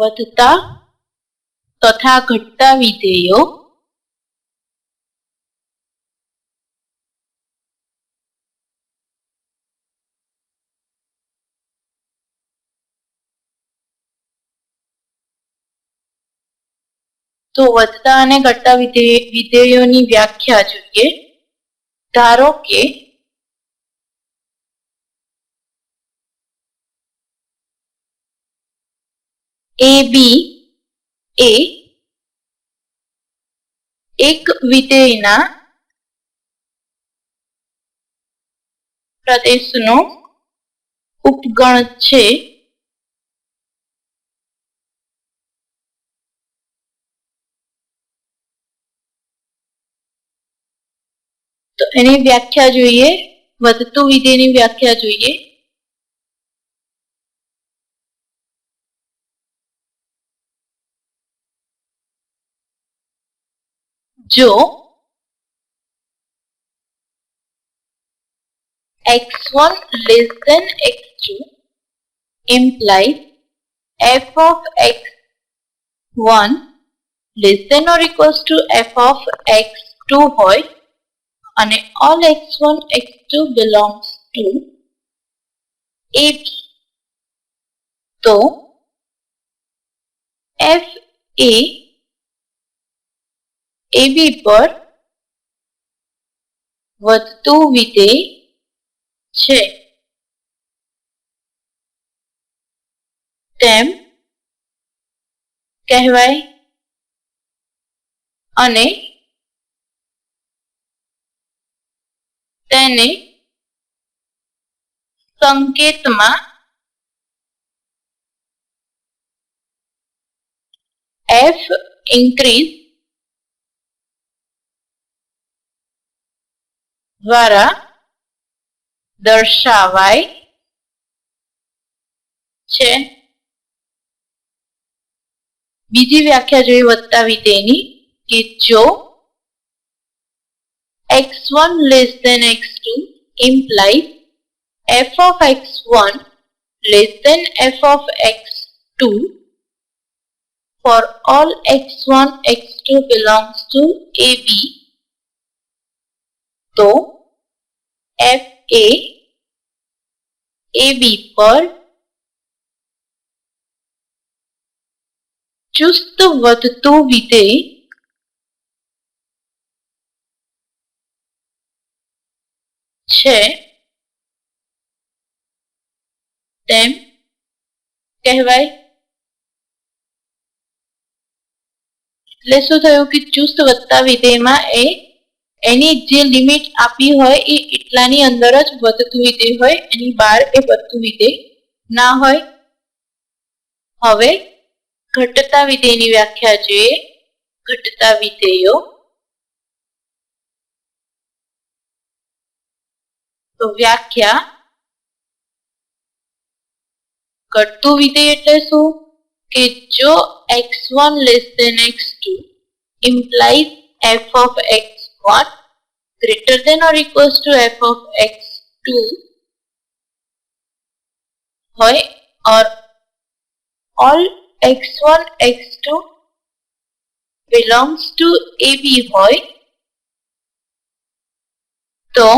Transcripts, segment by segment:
વધતા તથા ઘટતા વિધેયો તો વધતા અને ઘટતા વિધેય વિધેયોની વ્યાખ્યા જોઈએ. ધારો કે બી એ એક વિધેયના પ્રદેશનો ઉપગણ છે. તો એની વ્યાખ્યા જોઈએ, વધતું વિધેયની વ્યાખ્યા જોઈએ. જો x1 less than x2 implies f of x1 less than or equals to f of x2 હોય અને all x1 x2 belongs to a તો f a ab પર વધતું વિધેય છે. તેમ કહેવાય અને તેને સંકેતમાં એફ ઇન્ક્રીઝ દ્વારા દર્શાવાય છે બીજી વ્યાખ્યા જોઈએ વધતા વિધેયની કે જો x1 less than x2 implies f of x1 less than f of x2 for all x1 x2 belongs to AB તો f a ab પર ચુસ્ત વધતું વિધેય છે તેમ કહેવાય એટલે શું થયું કે ચુસ્ત વધતા વિધેયમાં એ એની જે લિમિટ આપી હોય એ એટલાની અંદર જ વધતું વિધેય હોય, એની બહાર એ વધતું વિધે ના હોય. હવે ઘટતા વિધેયની વ્યાખ્યા જોઈએ. ઘટતા વિધેયો. તો વ્યાખ્યા ઘટતું વિધેય એટલે શું? કે જો x1 less than x2 implies f of got greater than or equals to f of x2 होए और all x1 x2 belongs to AB होए तो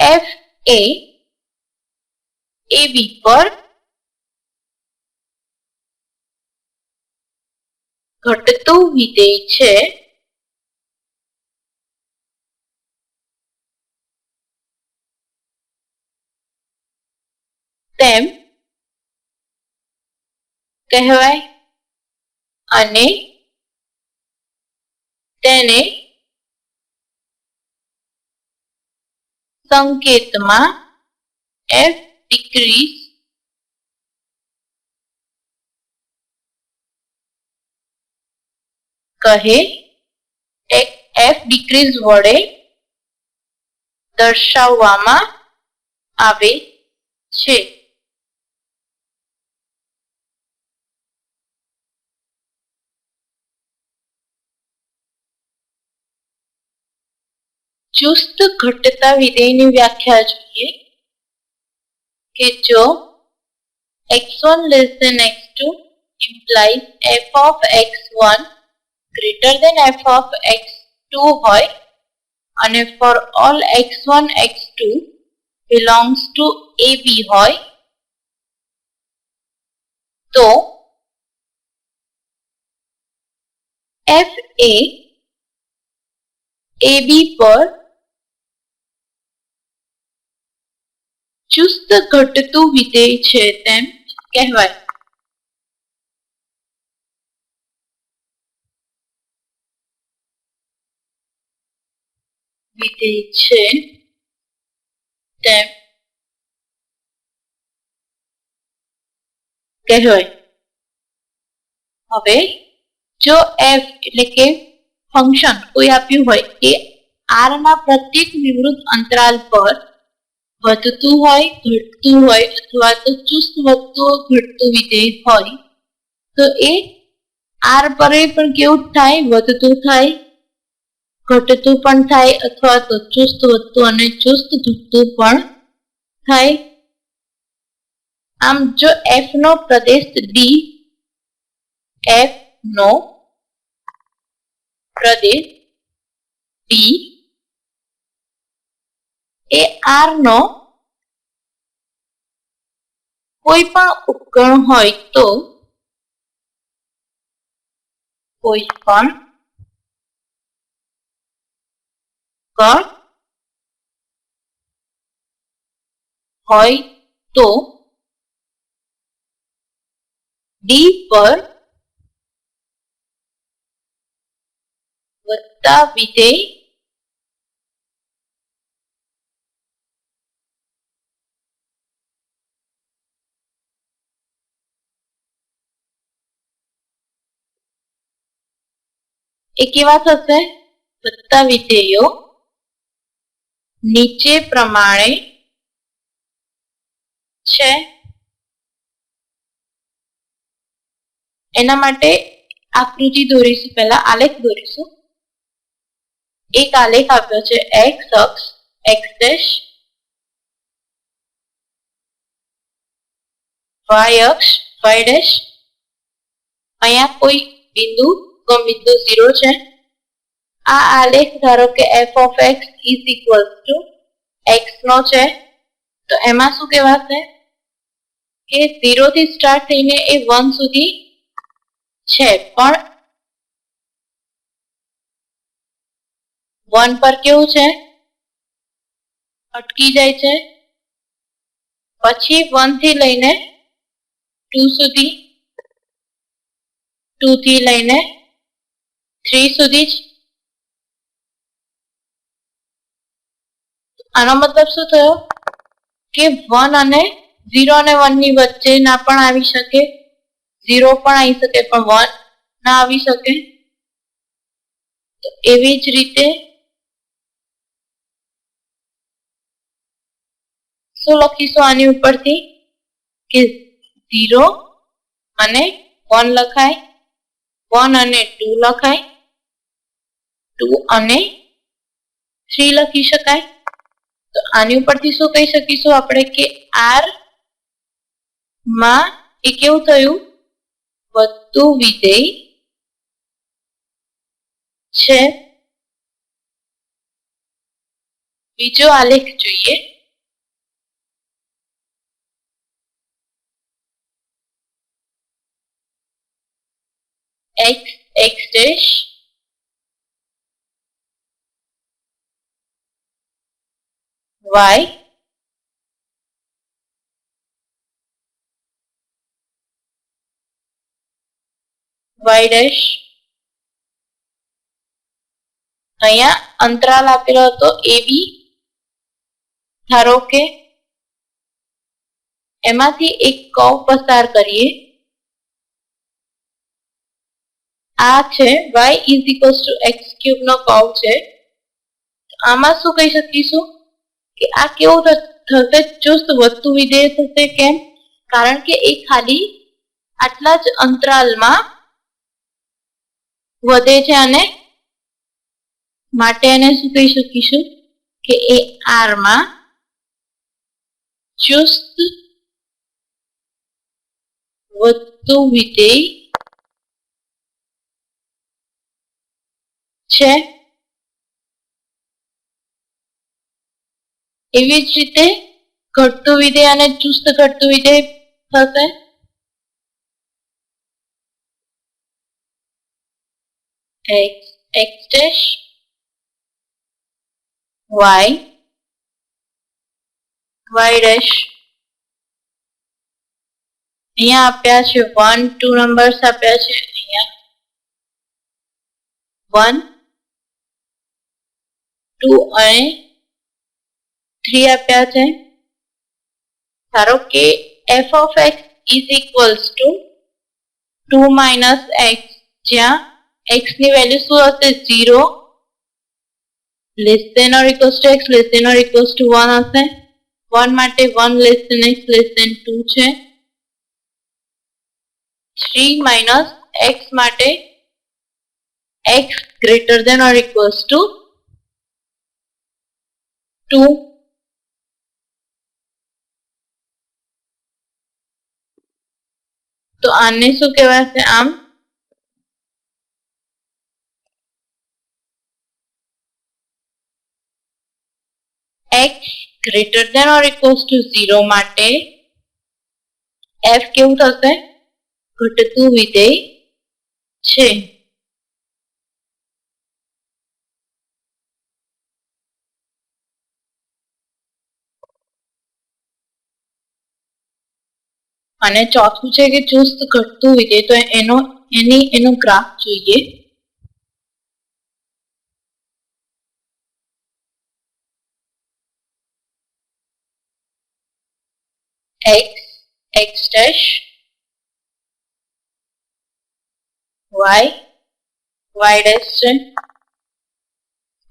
FA AB पर ઘટતું વિધેય છે. તેમ કહેવાય અને તેને સંકેતમાં એફ decrease કહે એફ ડિક્રીઝ વડે દર્શાવવામાં આવે છે. ચુસ્ત ઘટતા વિધેયની વ્યાખ્યા જોઈએ કે જો x1 less than x2 implies f of x1 greater than f of x2 હોય અને for all x1 x2 belongs to AB હોય તો f એ AB પર ચુસ્ત ઘટતું વિધેય છે તેમ કહેવાય વિધેય છે તેમ કહેવાય હવે જો એફ એટલે કે ફંક્શન કોઈ આપ્યું હોય કે આર ના પ્રત્યેક નિવૃત્ત અંતરાલ પર વધતું હોય ઘટતું હોય અથવા તો ચુસ્ત વધતું ઘટતું વિધેય હોય તો એ આર પર પણ કેવું થાય વધતું થાય ઘટતું પણ થાય અથવા તો ચુસ્ત વધતું અને ચુસ્ત ઘટતું પણ થાય. આમ જો એફ નો પ્રદેશ ડી એફ નો પ્રદેશ ડી એ આર નો કોઈ પણ ઉપકરણ હોય તો કોઈ પણ કણ હોય તો ડી પર વત્તા વિધેય એ કેવા થશે વત્તા વિધેયો નીચે પ્રમાણે છે. એના માટે આકૃતિ દોરીશું, પહેલા આલેખ દોરીશું. એક આલેખ આપ્યો છે એક્સ અક્ષ એક્સ ડેશ વાય અક્ષ વાય ડેશ અહીંયા કોઈ બિંદુ બિંદુ ઝીરો છે. આ આલેખ ધારો કે F of X is equal to X નો છે, તો એમાં શું કહેવાશે? કે ઝીરો થી સ્ટાર્ટ થઈને એ વન સુધી છે, પણ વન પર કેવું છે? અટકી જાય છે. પછી વનથી લઈને ટુ સુધી ટુ થી લઈને થ્રી સુધી જ આનો મતલબ શું થયો? કે વન અને ઝીરો અને વનની વચ્ચે ના પણ આવી શકે ઝીરો પણ આવી શકે, પણ વન ના આવી શકે. એવી જ રીતે શું લખીશું આની ઉપરથી? કે ઝીરો અને વન લખાય વન અને ટુ લખાય ટુ અને થ્રી લખી શકાય. તો આની ઉપરથી શું કહી શકીશું આપણે કે આરમાં એ કેવું થયું? વધતું વિધેય છે. બીજો આલેખ જોઈએ. X x dash y y dash અહીંયા અંતરાલ આપેલો હતો એ બી ધારો કે એમાંથી એક કવ પસાર કરીએ. આ છે y is equals to X cube no curve છે. આમાં શું કહી શકીશું? કે આ કેવું થશે ચુસ્ત વધતું વિધેય થશે કેમ? કારણ કે એ ખાલી આટલા જ અંતરાલમાં વધે છે અને માટે એને શું કહી શકીશું કે એ આરમાં ચુસ્ત વધતું વિધેય છે. એવી જ રીતે ઘટતું વિધેય અને ચુસ્ત ઘટતું વિધેય થશે? X x dash y y અહીંયા આપ્યા છે વન ટુ નંબર્સ આપ્યા છે અહીંયા વન ટુ અને થ્રી આપ્યા છે ધારો કે F of X is equals to two minus X જ્યાં એક્સની વેલ્યુ શું હશે zero less than or equals to X less than or equals to one હશે વન માટે one less than X less than two છે three minus X માટે X greater than or equals to two તો આને શું કહેવાશે આમ? X greater than or equals to zero માટે એફ કેવું થશે? ઘટતું વિધેય છે. અને ચોથું છે કે ચુસ્ત ઘટતું હોય તો એનો, એની, એનો ગ્રાફ જોઈએ. X x dash, y y dash છે.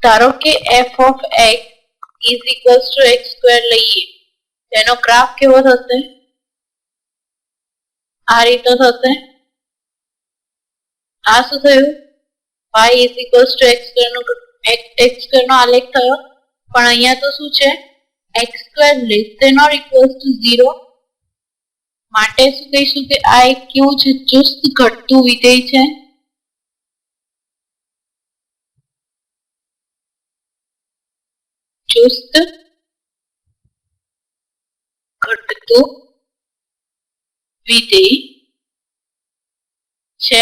ધારો કે f of x is equals to x square લઈએ. તેનો ગ્રાફ કેવો થશે? આ રીતનો થશે. આ શું થયું? y is equals to x square no x square નો આલેખ થયો. પણ અહીંયા તો શું છે? x square less than or equals to 0 માટે શું કહીશું કે આ એક કેવું છે? ચુસ્ત ઘટતું વિધેય છે. ચુસ્ત ઘટતું વિધેય છે.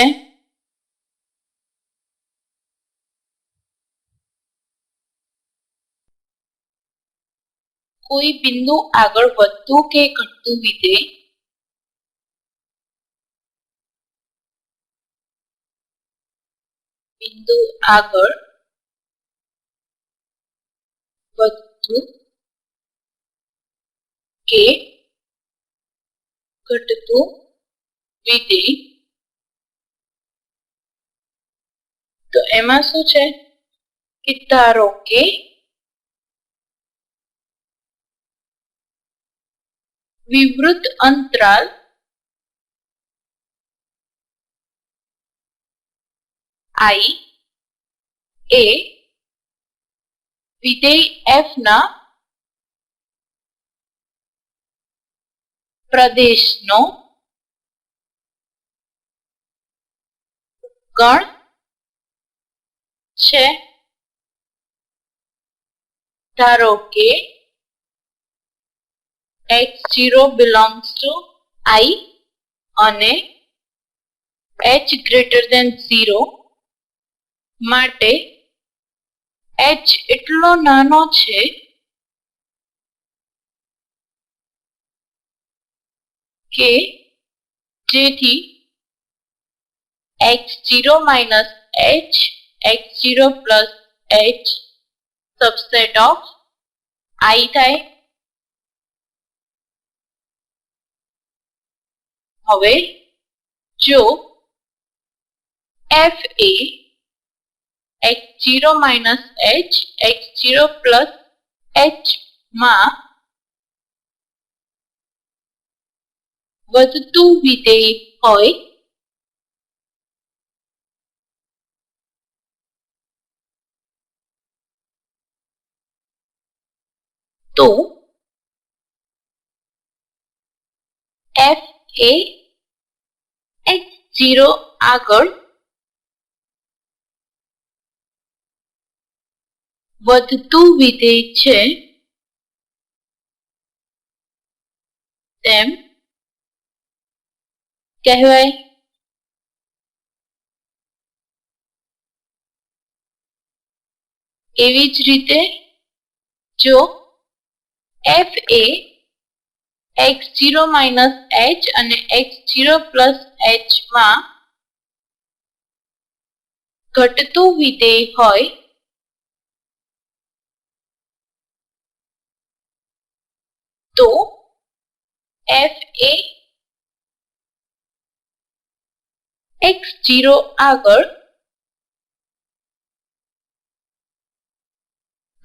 કોઈ બિંદુ આગળ વધતું કે ઘટતું વિધેય બિંદુ આગળ વધતું કે ઘટતું વિધેય તો એમાં શું છે? કે ધારો કે વિવૃત અંતરાલ આઈ એ વિધેય એફ ના પ્રદેશનો ગણ છે ધારો કે x0 belongs to i અને h greater than 0 માટે h એટલો નાનો છે કે જેથી x0 minus h x0 plus h subset of i થાય હવે જો f એ x0 minus h x0 plus h માં વધતું વિધેય હોય તો f એ એક્સ ઝીરો આગળ વધતું વિધેય છે? તેમ કહેવાય? એવી જ રીતે જો એફ એ એક્સ ઝીરો માઇનસ એચ અને એક્સ ઝીરો પ્લસ એચમાં ઘટતું વિધેય હોય, તો એફ એ એક્સ જીરો આગળ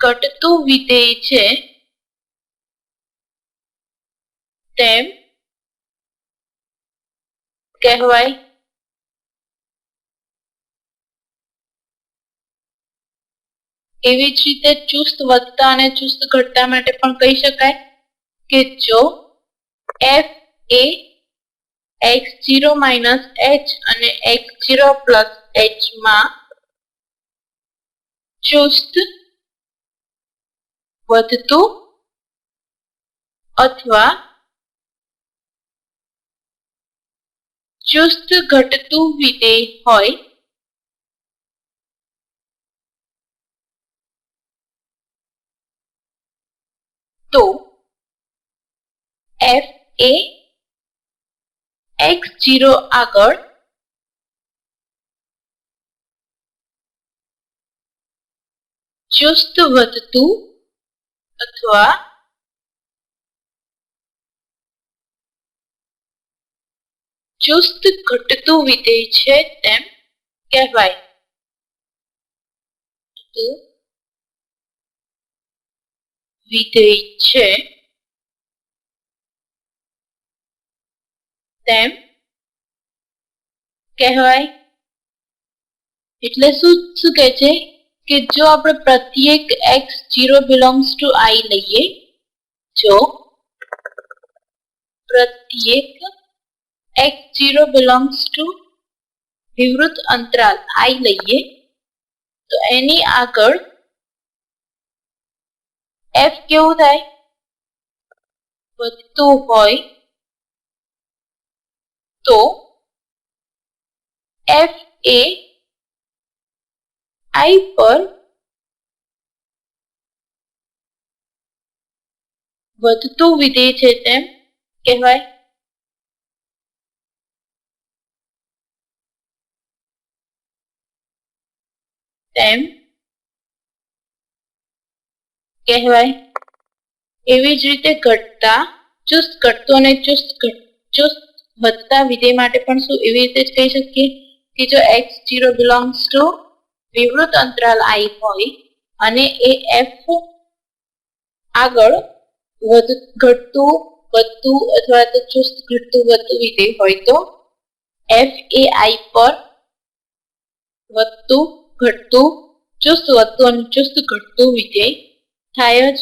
ઘટતું વિધેય છે. તેમ કહેવાય. એવી જ રીતે ચુસ્ત વધતા અને ચુસ્ત ઘટતા માટે પણ કહી શકાય કે જો એફ એ એક્સ ઝીરો માઇનસ એચ અને એક્સ ઝીરો પ્લસ એચમાં ચુસ્ત વધતું અથવા ચુસ્ત ઘટતું વિધેય હોય તો એફ એ એક્સ જીરો આગળ ચુસ્ત વધતું અથવા ચુસ્ત ઘટતું વિધેય છે તેમ કહેવાય. વિધેય છે તેમ કહેવાય. એટલે શું શું કે છે? કે જો આપણે પ્રત્યેક X zero belongs to I લઈએ, જો પ્રત્યેક એક્સ જીરો બિલોંગ્સ ટુ વિવૃત અંતરાલ આઈ લઈએ, તો એની આગળ એફ કેવું થાય? વધતું હોય તો એફ એ આઈ પર વધતું વિધેય છે તેમ કહેવાય. તેમ કહેવાય. એવી જ રીતે ઘટતા ચુસ્ત ઘટતો ને ચુસ્ત ચુસ્ત વધતા વિધેય માટે પણ શું એવી રીતે જ કહી શકીએ? કે જો એક્સ જીરો બિલોંગ્સ ટુ વિવૃત અંતરાલ આઈ હોય અને એ એફ આગળ વધ, ઘટતું, વધતું અથવા તો ચુસ્ત ઘટતું, વધતું વિધેય હોય તો એફ એ આઈ પર વધતું, ઘટતું, ચુસ્ત, વધતું અને ચુસ્ત ઘટતું વિધેય થાય જ